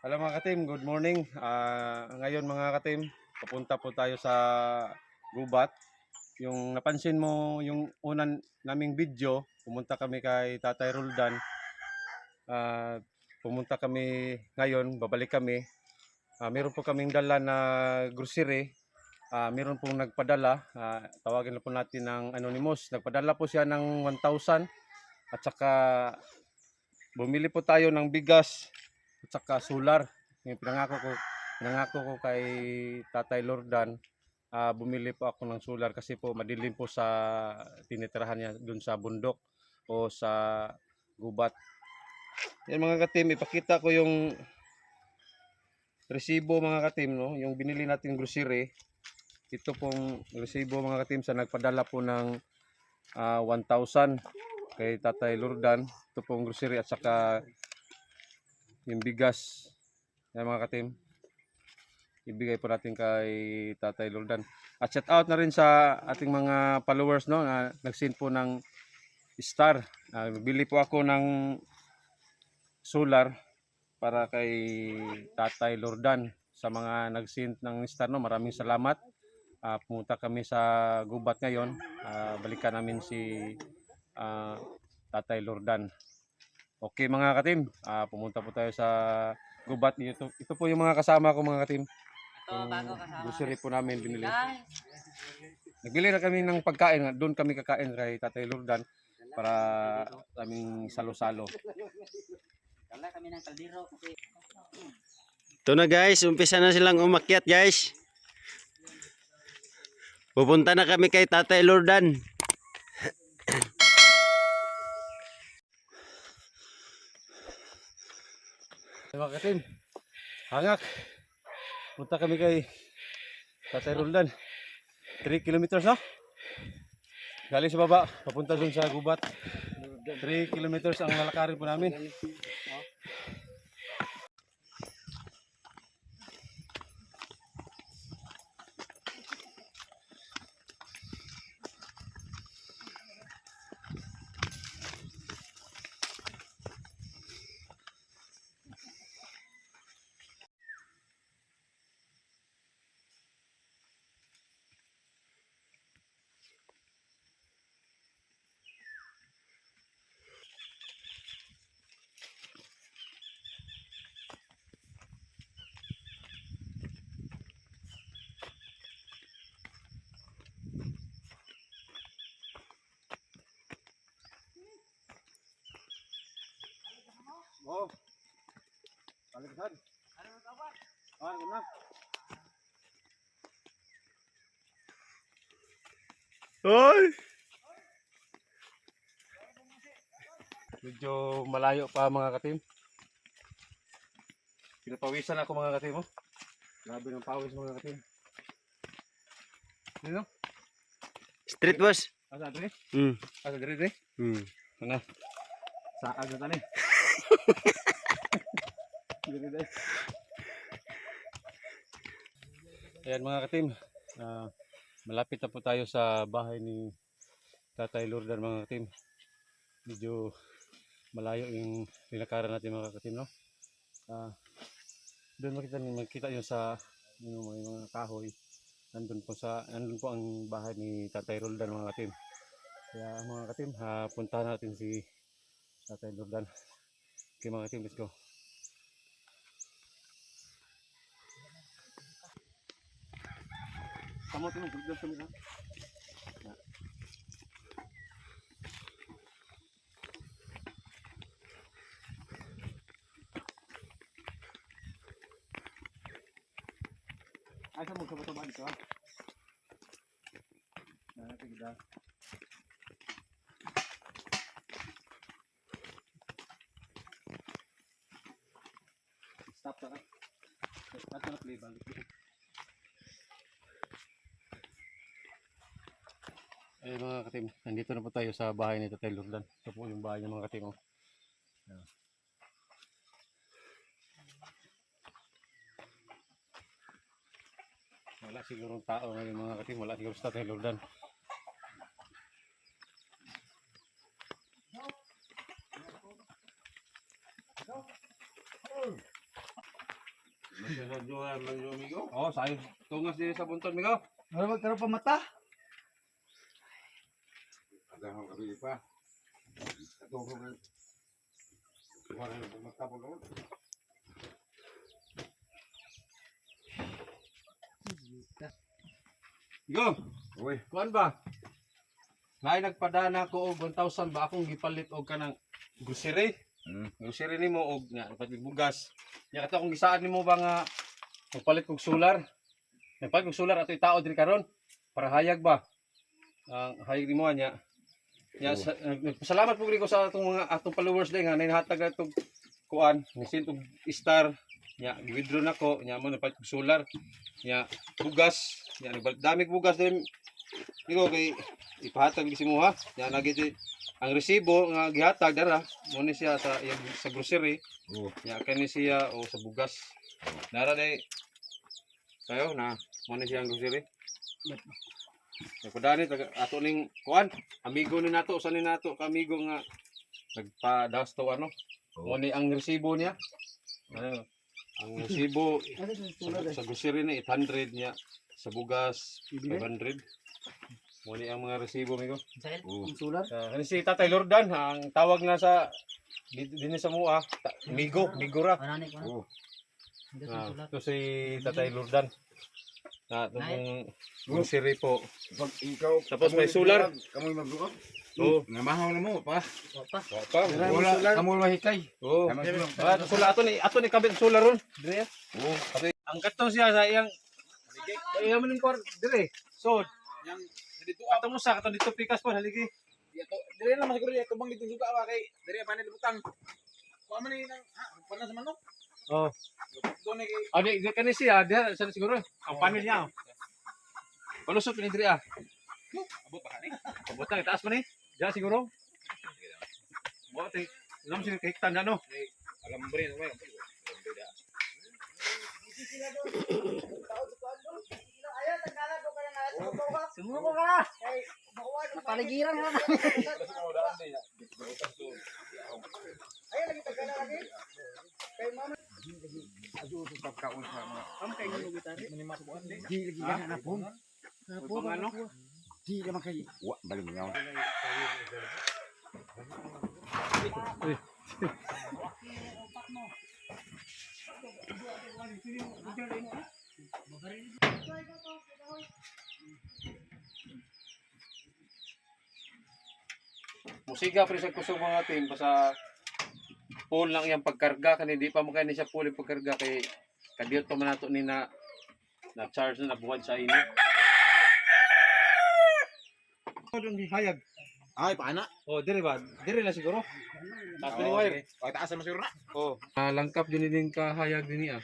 Hello mga katim, good morning. Ah, ngayon mga katim, papunta po tayo sa Gubat. Yung napansin mo yung unan naming video, pumunta kami kay Tatay Roldan. Ah, pumunta kami ngayon, babalik kami. Ah, meron po kaming dala na grocery. Ah, meron pong nagpadala, ah, tawagin na po natin ng anonymous. Nagpadala po siya ng 1,000 at saka bumili po tayo ng bigas at saka solar. Yung pinangako ko, pinangako ko kay Tatay Lordan, ah, bumili po ako ng solar kasi po madilim po sa tinitirahan niya dun sa bundok o sa gubat. Yan mga katim, ipakita ko yung resibo mga katim, no? yung binili natin grocery. Ito pong resibo mga katim sa nagpadala po ng ah, 1,000 kay Tatay Lordan. Ito pong grocery at saka yung bigas. Yan mga katim. Ibigay po natin kay Tatay Lordan. At shout out na rin sa ating mga followers no na nag-send po ng star. Uh, bili po ako ng solar para kay Tatay Lordan sa mga nag-send ng star no. Maraming salamat. Ah, pumunta kami sa gubat ngayon. Ah, balikan namin si ah, Tatay Lordan. Okay mga katim, ah, pumunta po tayo sa gubat. Ito, ito po yung mga kasama ko mga katim. Ito, Yung bago kasama. grocery po namin binili. Guys, Nagbili na kami ng pagkain. Doon kami kakain kay Tatay Lordan para aming salo-salo. kala kami ng kaldero. Ito na guys, umpisa na silang umakyat guys. Pupunta na kami kay Tatay Lordan. Mga katim, hangak. Punta kami kay Tatay Roldan. 3 kilometers no? Galing sa baba, papunta dun sa gubat. 3 kilometers ang lalakarin po namin. Oh. Paligsan. Ano ang kawan? Ah, ano na? Hoy! Medyo malayo pa mga katim. Pinapawisan ako mga katim. Oh. Grabe ng pawis mga katim. Dito? Street boss. Asa dre? Hmm. Asa dre dre? Hmm. Ano? Saag na tani. Ayan mga katim. ah, malapit na po tayo sa bahay ni Tatay Lordan mga katim. Medyo malayo yung nilakaran natin mga katim no. Ah, doon makita makita yun sa yung mga, mga kahoy. Nandun po sa nandun po ang bahay ni Tatay Roldan mga katim. Kaya mga katim, ha, puntahan natin si Tatay Roldan. Okay mga katim, let's go. Kamu tuh berdua sama Ay, sa mo sa baba dito ha. Nah, kita. Na play balik. Eh mga katim, nandito na po tayo sa bahay ni Tatay Lurdan. Ito po yung bahay ng mga katim. Oh. Ayan. Wala sigurong tao ngayon mga katim. Wala siguro sa Tatay Lurdan. Masasadyuhan lang yung amigo. Oh, sayo. Tungas din sa bunton, migo. Ano magkaroon pa mata? Agahang kami pa. Ito ko na. Wala na pumatapon ako. Migo, Uy, kuan ba? Ngay nagpadana ko og 1,000 ba akong gipalit og kanang grocery. Hmm. Grocery nimo og nga pati bugas. Nya kato kung gisaan nimo ba nga magpalit og solar. Nagpalit og solar ato tao diri karon para hayag ba. Ang hayag nimo nya. Nya sa, nag- nagpasalamat po ko sa atong mga atong followers din nga nainhatag atong kuan, nisin og star nya withdraw nako nya mo napalit og solar. Nya bugas, nya nagbalik dami bugas din. Ikaw kay ipahatag si mo ha. Nya nagiti ang resibo nga gihatag dara mo ni siya sa iyang sa grocery. Oh, nya kani siya o sa bugas. Dara day kayo na mo ni siya ang grocery. Nagpadani taga ato ning kuan amigo ni nato sa ni nato ka amigo nga nagpa-daos to ano mo ni ang resibo niya. Ano ang resibo sa, sa grocery ni 800 niya. Sa bugas 500 mo ni ang mga resibo amigo Sahil, oh. ang sulat. Uh, ano si Tatay Lordan, ang tawag na sa di- din sa mua, ta, Migo, ko? Oh. Sulat. ito si Tatay Lordan. Na itong grocery po. Pag ikaw, Tapos may mag- Kamoy magluot. Oo. Namahaw na mo pa. Opa. Pa, Wala, kamoy mahikay. Oo. Ah, sula ato ni ato ni kabit solar ron. Dire. Oh. Kasi ang katong siya sa iyang sa iyang maning kor dire. So, yang dito ato mo sa katong dito pikas po haligi. Dito, dire na siguro dito bang dito juga ba kay dire pa ni butang. Kuha man ni nang ha, panas man no. Oh. Do ni kay Ah, di, kani siya, diha sa siguro. Ang panel niya. oh. Palusot ni dire ah. abot pa ni. Pabutang itaas pa ni. Diyan siguro. Buat eh. Alam sila kahiktan na no. Alambre no may. Sumuko ka na. Paligiran ka na. Pagkaon sa mga. Ang kayo mo gitari. Di lagi ka na po. Po Pang ano? Di naman kayo. Wa, balik mo ngaw. Musiga pre sa kusog mga team basta full lang yung pagkarga kani di pa mo kani siya full yung pagkarga kay kadiyot pa man nato ni na na charge na nabuhat sa init. Ano yung hayag? Ay pa na. Oh, dire ba? Dire na siguro. Taas ni wire. Ay taas na siguro na. Oh. Ah, langkap din din ka hayag din niya.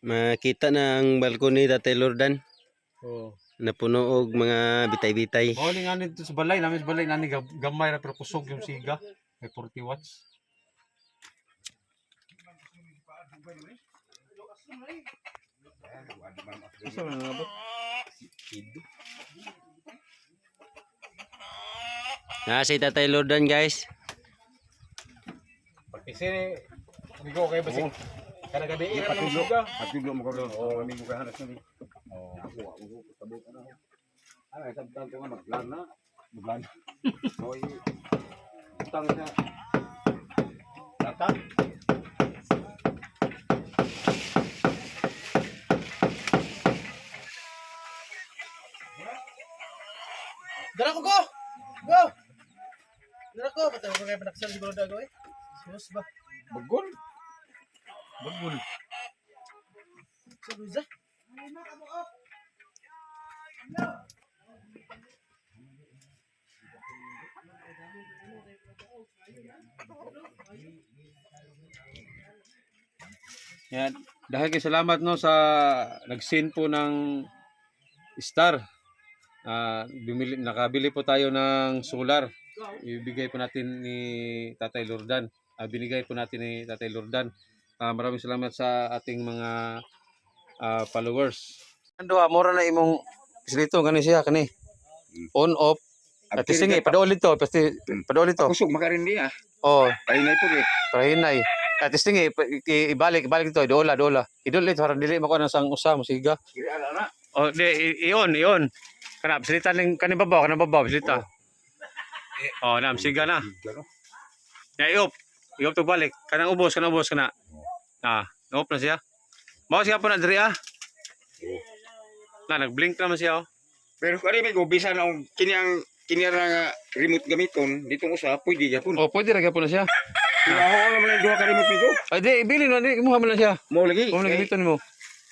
Makita na ang balkon ni Tatay Lordan. Oh. Napuno og mga bitay-bitay. Ni nga nito sa balay, namin sa balay nani gam- gamay ra pero kusog yung siga. May 40 watts. Asa man? Na si Tatay Lordan guys. Pagkisi ni Amigo kay basig. Kana gadi ira Patudlo. suga. Patudlo mo ka rin. Oh, amigo ka hanas na ni. Oh. Ako, ako, tabot ka na. Ay, sabtan ko nga, maglan na. Maglan. So, i- utang na. Tata. Dara ko go. Go. Dara ko patay ko kay panaksan siguro dago eh. Sus ba. Bagol. Bagul. Sa Luza. Yan. Dahil salamat no sa nag-send po ng star. Ah, bumili nakabili po tayo ng solar. Ibigay po natin ni Tatay Lordan. Ah, binigay po natin ni Tatay Lordan. Ah, maraming salamat sa ating mga ah, followers. Ando mura na imong dito kani siya kani. On off. At sige, padaulit to, pasti padaulit to. Kusog makarin di ah. Oh, Pahinay po eh. Pahinay. At i- ibalik, ibalik idola, dola. Idola ito, harang dili, makuha ng sang usa, musiga. Kira na na. O, di, iyon, iyon. Kanap, silita ng kanin babaw, kanin babaw, silita. O, na, musiga na. Gano? Ya, iop. Iop to balik. Kanang ubos, kanang ubos, kana. Ah, iop na siya. Bawa siya po na diri ah. Na, nag-blink naman siya oh. Pero kari may go bisan ang kini ang kini nga remote gamiton ditong usa pwede gyapon. Oh, pwede lagyan po na siya. Kinaho naman ang duha ka remote nito. Ay, di, ibili na, di, mo na siya. Mo lagi. Kung Eh, gamiton mo.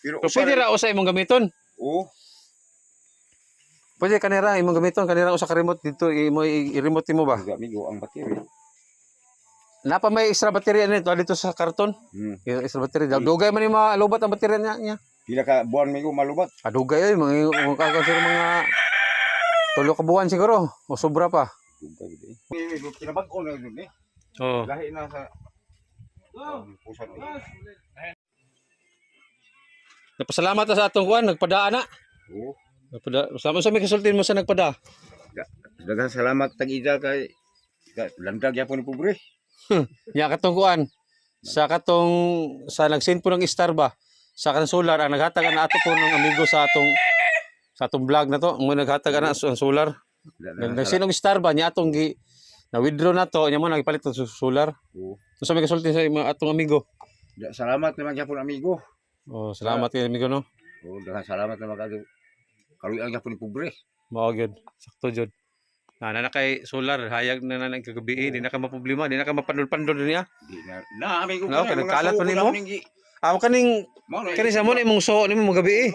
Pero Pero pwede ra usay imong gamiton. Oo. Pwede kanira imong gamiton, kanira usa ka remote dito, imo i- i-remote mo ba? Ang amigo ang battery. Napa may extra battery nito dito sa karton. Hmm. Extra battery. Dugay man yung mga lobat ang battery niya. Pila ka buwan migo malubat. Adugay ay mga mga kakasir mga tulo ka buwan siguro o sobra pa. Dugay gid. eh. Migo kinabag-o na yun eh. Oo. Lahi na sa um, pusat eh. Napasalamat na sa atong kuan, nagpadaan na. Oo. Nagpada, sama sa may kasultin mo sa nagpada. Daghang salamat tag ida kay ka- landag yapon ni pobre. Ya katong kuan sa katong sa nagsin po ng star ba sa solar ang naghatag na ato po ng amigo sa atong sa atong vlog na to. Mo naghatag na ang solar. Daghang nagsin og star ba niya atong gi na withdraw na to nya mo nagpalit ng solar? Oo. so may kasultin sa atong amigo? Salamat naman yapon amigo. oh salamat kay amigo no? Oo, daghang salamat naman kado. Kaluyan yapon ni pobre. mao gyud sakto jud na na kay solar hayag na na ng kagabi di na ka maproblema di na ka mapandol-pandol niya. Di na na amigo na, pinagkalat pa nimo? Amo kaning kani sa mo na imong so nimo mo gabi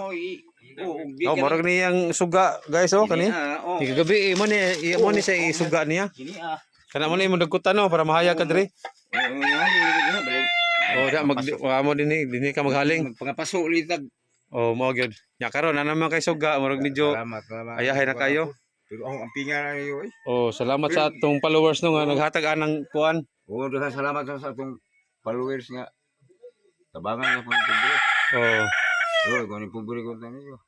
di oh ka murag niyang suga guys oh kani ah, oo. Di kagabi mo ni iya mo ni sa isuga niya. Ah. Kana mo ni mo dagkutan no para mahayag ka diri. Oh, da mag wa mo dinhi dinhi ka maghaling. Magpangapaso ulit tag. Oh, mo gyud. Nya karon na naman kay suga murag medyo Salamat, salamat. ayahay na kayo. Pero ang pinga na iyo eh. Oh, salamat sa atong followers no nga naghatag anang kuan. Daghang salamat sa sa atong followers nga. Tabangan na po ni pobre. Oh. Oo, kung ni pobre ko tayo.